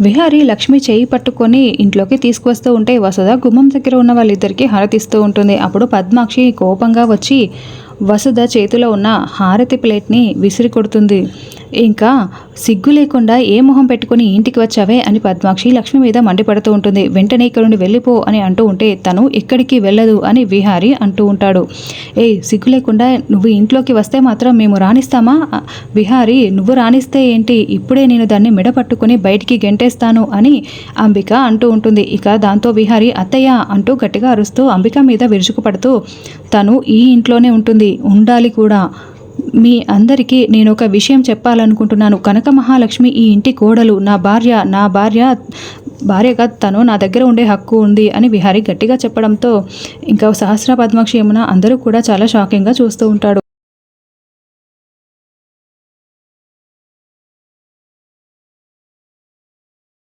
విహారి లక్ష్మి చేయి పట్టుకొని ఇంట్లోకి తీసుకువస్తూ ఉంటే వసుధ గుమ్మం దగ్గర ఉన్న వాళ్ళిద్దరికి హారతిస్తూ ఉంటుంది. అప్పుడు పద్మాక్షి కోపంగా వచ్చి వసుధ చేతిలో ఉన్న హారతి ప్లేట్ని విసిరి కొడుతుంది ఇంకా సిగ్గు లేకుండా ఏ మొహం పెట్టుకుని ఇంటికి వచ్చావే అని పద్మాక్షి లక్ష్మి మీద మండిపడుతూ ఉంటుంది. వెంటనే ఇక్కడ నుండి వెళ్ళిపో అని అంటూ ఉంటే తను ఎక్కడికి వెళ్ళదు అని విహారి అంటూ ఉంటాడు. ఏ సిగ్గు లేకుండా నువ్వు ఇంట్లోకి వస్తే మాత్రం మేము రాణిస్తామా? విహారి నువ్వు రాణిస్తే ఏంటి? ఇప్పుడే నేను దాన్ని మెడ పట్టుకుని బయటికి గెంటేస్తాను అని అంబిక అంటూ ఉంటుంది. ఇక దాంతో విహారి అత్తయ్య అంటూ గట్టిగా అరుస్తూ అంబిక మీద విరుచుకుపడుతూ తను ఈ ఇంట్లోనే ఉంటుంది. ఉండాలి కూడా. మీ అందరికీ నేను ఒక విషయం చెప్పాలనుకుంటున్నాను. కనక మహాలక్ష్మి ఈ ఇంటి కోడలు. నా భార్య నా భార్య భార్యగా తను నా దగ్గర ఉండే హక్కు ఉంది అని విహారి గట్టిగా చెప్పడంతో ఇంకా సహస్ర పద్మాక్షి యమున అందరూ కూడా చాలా షాకింగ్గా చూస్తూ ఉంటాడు